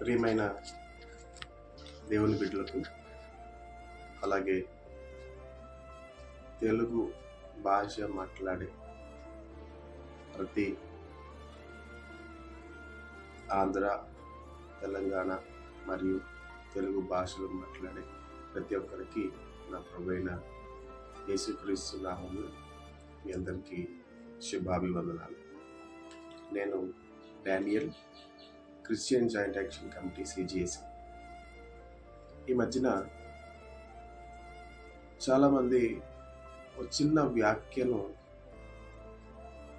ప్రియమైన దేవుని బిడ్డలకు అలాగే తెలుగు భాష మాట్లాడే ప్రతి ఆంధ్ర తెలంగాణ మరియు తెలుగు భాషలు మాట్లాడే ప్రతి ఒక్కరికి నా ప్రభుైన యేసుక్రీస్తు నామంలో మీ అందరికీ శుభాభివందనాలు. నేను Daniel Christian joint action committee CGS ఈ మధ్యన చాలామంది ఒక చిన్న వ్యాఖ్యను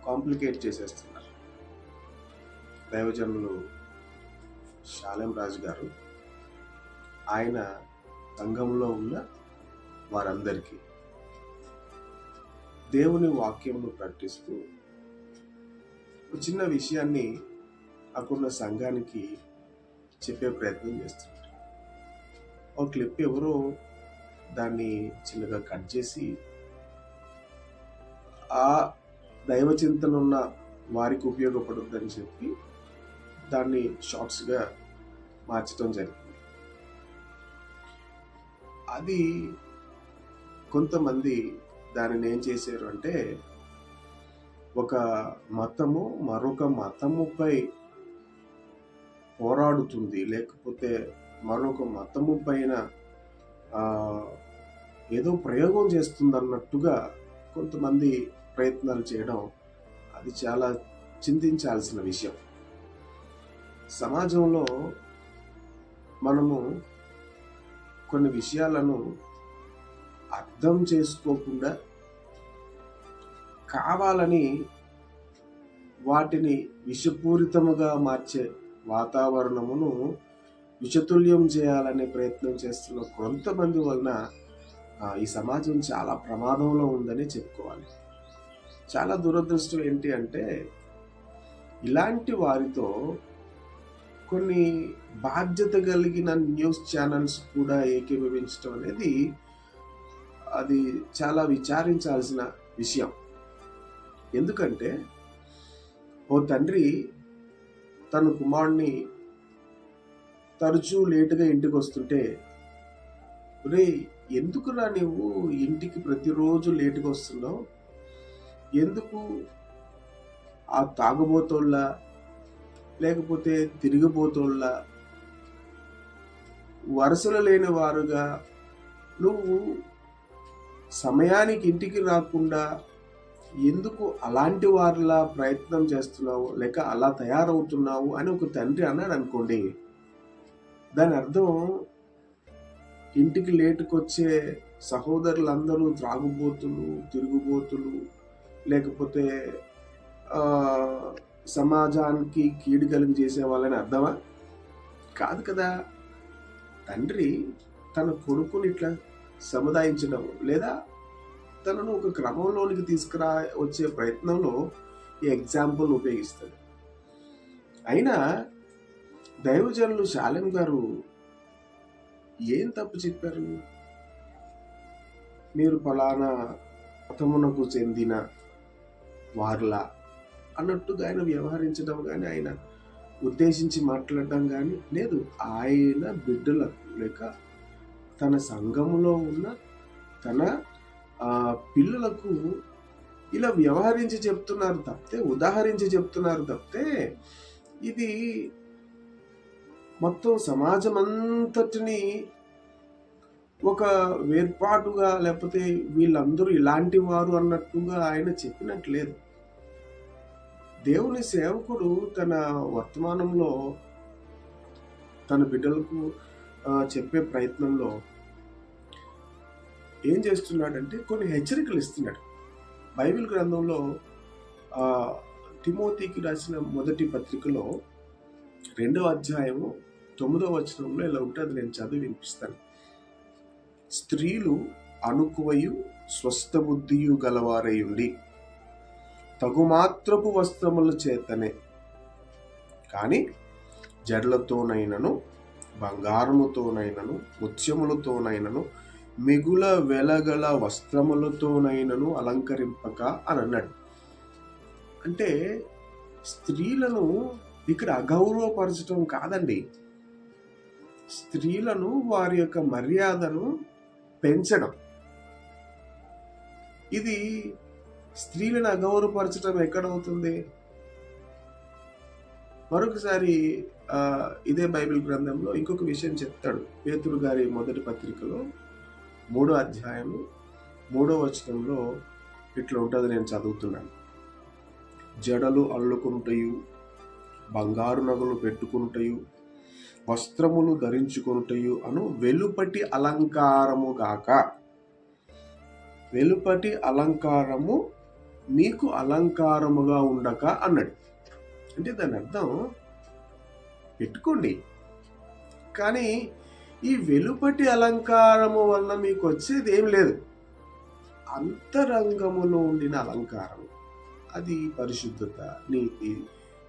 కాంప్లికేట్ చేసేస్తున్నారు. దైవజనులు శాలెం రాజు గారు ఆయన సంఘంలో ఉన్న వారందరికీ దేవుని వాక్యమును ప్రకటిస్తూ ఒక చిన్న విషయాన్ని అక్కడున్న సంఘానికి చెప్పే ప్రయత్నం చేస్తున్నారు ఒక క్లిప్ ఎవరో దాన్ని చిన్నగా కట్ చేసి ఆ దైవ చింతన ఉన్న వారికి ఉపయోగపడుద్దని చెప్పి దాన్ని షార్ట్స్గా మార్చడం జరిగింది. అది కొంతమంది దానిని ఏం చేశారు అంటే ఒక మతము మరొక మతముపై పోరాడుతుంది. లేకపోతే మరొక మతము పైన ఏదో ప్రయోగం చేస్తుంది అన్నట్టుగా కొంతమంది ప్రయత్నాలు చేయడం అది చాలా చింతించాల్సిన విషయం. సమాజంలో మనము కొన్ని విషయాలను అర్థం చేసుకోకుండా కావాలని వాటిని విషపూరితముగా మార్చే వాతావరణమును విచతుల్యం చేయాలనే ప్రయత్నం చేస్తున్న కొంతమంది వలన ఈ సమాజం చాలా ప్రమాదంలో ఉందని చెప్పుకోవాలి. చాలా దురదృష్టం ఏంటి అంటే ఇలాంటి వారితో కొన్ని బాధ్యత కలిగిన న్యూస్ ఛానల్స్ కూడా ఏకీభవించడం అనేది అది చాలా విచారించాల్సిన విషయం. ఎందుకంటే ఓ తండ్రి తన కుమారుణ్ణి తరచూ లేటుగా ఇంటికి వస్తుంటే రే ఎందుకురా నువ్వు ఇంటికి ప్రతిరోజు లేటుగా వస్తున్నావు? ఎందుకు ఆ తాగబోతోళ్ళ? లేకపోతే తిరిగిపోతోళ్ళ? వరుసలు లేని వారుగా నువ్వు సమయానికి ఇంటికి రాకుండా ఎందుకు అలాంటి వారిలా ప్రయత్నం చేస్తున్నావు? లేక అలా తయారవుతున్నావు? అని ఒక తండ్రి అన్నాడు అనుకోండి. దాని అర్థం ఇంటికి లేటుకు వచ్చే సహోదరులందరూ త్రాగుబోతులు తిరుగుబోతులు లేకపోతే సమాజానికి కీడు కలిగి చేసే వాళ్ళని అర్థమా? కాదు కదా. తండ్రి తన కొడుకుని ఇట్లా సముదాయించడం లేదా తనను ఒక క్రమంలోనికి తీసుకురా వచ్చే ప్రయత్నంలో ఈ ఎగ్జాంపుల్ ఉపయోగిస్తాడు. అయినా దైవజనులు శాలెం గారు ఏం తప్పు చెప్పారు? మీరు ఫలానా మతమునకు చెందిన వార్లా అన్నట్టుగా ఆయన వ్యవహరించడం కానీ ఆయన ఉద్దేశించి మాట్లాడడం కానీ లేదు. ఆయన బిడ్డలకు లేక తన సంఘములో ఉన్న తన పిల్లలకు ఇలా వ్యవహరించి చెప్తున్నారు తప్పితే ఉదాహరించి చెప్తున్నారు తప్పితే ఇది మొత్తం సమాజం అంతటిని ఒక వేర్పాటుగా లేకపోతే వీళ్ళందరూ ఇలాంటి వారు అన్నట్టుగా ఆయన చెప్పినట్లేదు. దేవుని సేవకుడు తన వర్తమానంలో తన బిడ్డలకు చెప్పే ప్రయత్నంలో ఏం చేస్తున్నాడంటే కొన్ని హెచ్చరికలు ఇస్తున్నాడు. బైబిల్ గ్రంథంలో తిమోతికి రాసిన మొదటి పత్రికలో రెండవ అధ్యాయము తొమ్మిదవ వచనంలో ఇలా ఉంటుంది నేను చదివి వినిపిస్తాను. స్త్రీలు అనుకువయు స్వస్థ బుద్ధియు గలవారై ఉండి తగుమాత్రపు వస్త్రముల చేతనే కానీ జడ్లతోనైనను బంగారముతోనైనను ముత్యములతోనైనను మిగుల వెలగల వస్త్రములతోనైనను అలంకరింపక అని అన్నాడు అంటే స్త్రీలను ఇక్కడ అగౌరవపరచడం కాదండి. స్త్రీలను వారి యొక్క మర్యాదను పెంచడం. ఇది స్త్రీలను అగౌరవపరచడం ఎక్కడవుతుంది? మరొకసారి ఇదే బైబిల్ గ్రంథంలో ఇంకొక విషయం చెప్తాడు. పేతురు గారి మొదటి పత్రికలో మూడో అధ్యాయము మూడో వచనంలో ఇట్లా ఉంటుంది నేను చదువుతున్నాను. జడలు అల్లుకుంటయు బంగారు నగలు పెట్టుకుంటయు వస్త్రములు ధరించుకుంటయు అను వెలుపటి అలంకారము గాక. వెలుపటి అలంకారము మీకు అలంకారముగా ఉండక అన్నాడు. అంటే దాని అర్థం పెట్టుకోండి. కానీ ఈ వెలుపటి అలంకారము వలన మీకు వచ్చేది ఏం లేదు. అంతరంగములో ఉండిన అలంకారం. అది పరిశుద్ధత నీతి.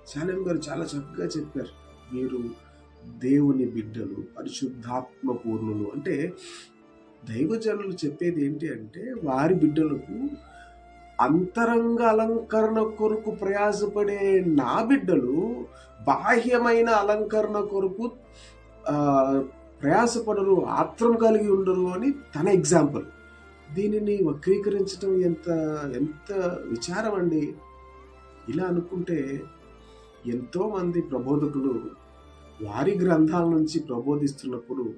శాలం గారు చాలా చక్కగా చెప్పారు. మీరు దేవుని బిడ్డలు పరిశుద్ధాత్మ పూర్ణులు. అంటే దైవజనులు చెప్పేది ఏంటి అంటే వారి బిడ్డలకు అంతరంగ అలంకరణ కొరకు ప్రయాసపడే నా బిడ్డలు బాహ్యమైన అలంకరణ కొరకు ప్రయాసపడరు ఆత్రం కలిగి ఉండరు అని తన ఎగ్జాంపుల్. దీనిని వక్రీకరించడం ఎంత ఎంత విచారం అండి. ఇలా అనుకుంటే ఎంతోమంది ప్రబోధకులు వారి గ్రంథాల నుంచి ప్రబోధిస్తున్నప్పుడు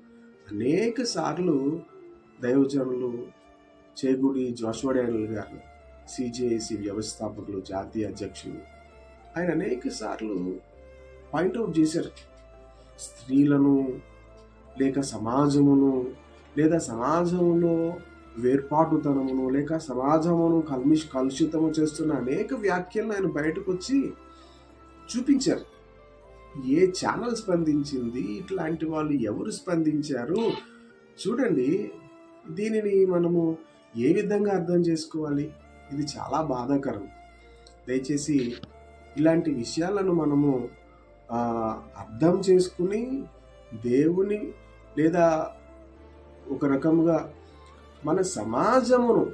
అనేక సార్లు దైవజనులు చేగుడి జోషవడేనల్ గారు సిజేఏసి వ్యవస్థాపకులు జాతీయ అధ్యక్షులు ఆయన అనేక సార్లు పాయింట్అవుట్ చేశారు. స్త్రీలను లేక సమాజమును లేదా సమాజంలో వేర్పాటుతనమును లేక సమాజమును కల్మి కలుషితము చేస్తున్న అనేక వ్యాఖ్యలను ఆయన బయటకు వచ్చి చూపించారు. ఏ ఛానల్ స్పందించింది? ఇట్లాంటి వాళ్ళు ఎవరు స్పందించారు? చూడండి దీనిని మనము ఏ విధంగా అర్థం చేసుకోవాలి? ఇది చాలా బాధాకరం. దయచేసి ఇలాంటి విషయాలను మనము అర్థం చేసుకుని దేవుని లేదా ఒక రకముగా మన సమాజమును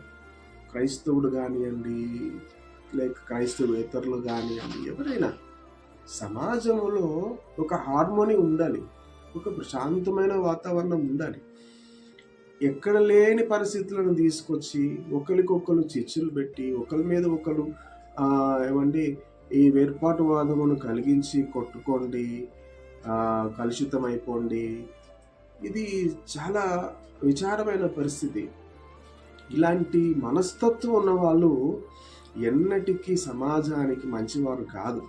క్రైస్తవుడు కానివ్వండి లేక క్రైస్తవేతరులు కానివ్వండి ఎవరైనా సమాజంలో ఒక హార్మోని ఉండాలి ఒక ప్రశాంతమైన వాతావరణం ఉండాలి. ఎక్కడ లేని పరిస్థితులను తీసుకొచ్చి ఒకరికొకరు చర్చలు పెట్టి ఒకరి మీద ఒకరు ఏమండి ఈ వేర్పాటువాదమును కలిగించి కొట్టుకోండి కలుషితం కలుషితమైపోండి. ఇది చాలా విచారమైన పరిస్థితి. ఇలాంటి మనస్తత్వం ఉన్న వాళ్ళు ఎన్నటికీ సమాజానికి మంచివారు కాదు.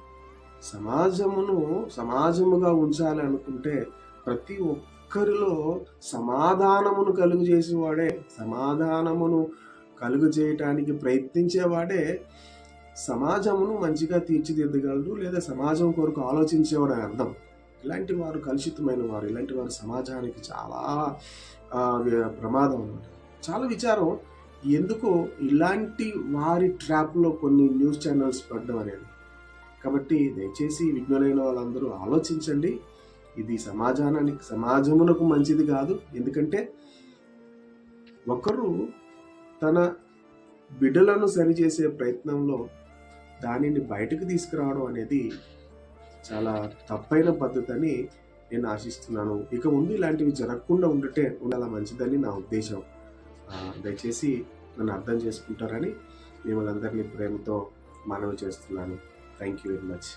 సమాజమును సమాజముగా ఉంచాలి అనుకుంటే ప్రతి ఒక్కరిలో సమాధానమును కలుగు చేసేవాడే సమాధానమును కలుగు చేయటానికి ప్రయత్నించేవాడే సమాజమును మంచిగా తీర్చిదిద్దగలడు లేదా సమాజం కొరకు ఆలోచించేవాడు అని అర్థం. ఇలాంటి వారు కలుషితమైన వారు ఇలాంటి వారు సమాజానికి చాలా ప్రమాదం అనమాట చాలా విచారం ఎందుకు ఇలాంటి వారి ట్రాప్లో కొన్ని న్యూస్ ఛానల్స్ పడడం అనేది. కాబట్టి దయచేసి విజ్ఞులైన వాళ్ళందరూ ఆలోచించండి. ఇది సమాజానికి సమాజమునకు మంచిది కాదు. ఎందుకంటే ఒకరు తన బిడ్డలను సరిచేసే ప్రయత్నంలో దానిని బయటకు తీసుకురావడం అనేది చాలా తప్పైన పద్ధతి అని నేను ఆశిస్తున్నాను. ఇక ముందు ఇలాంటివి జరగకుండా ఉండటే ఉండాల మంచిదని నా ఉద్దేశం. దయచేసి నన్ను అర్థం చేసుకుంటారని మిమ్మల్ని అందరినీ ప్రేమతో మనవి చేస్తున్నాను. Thank you very much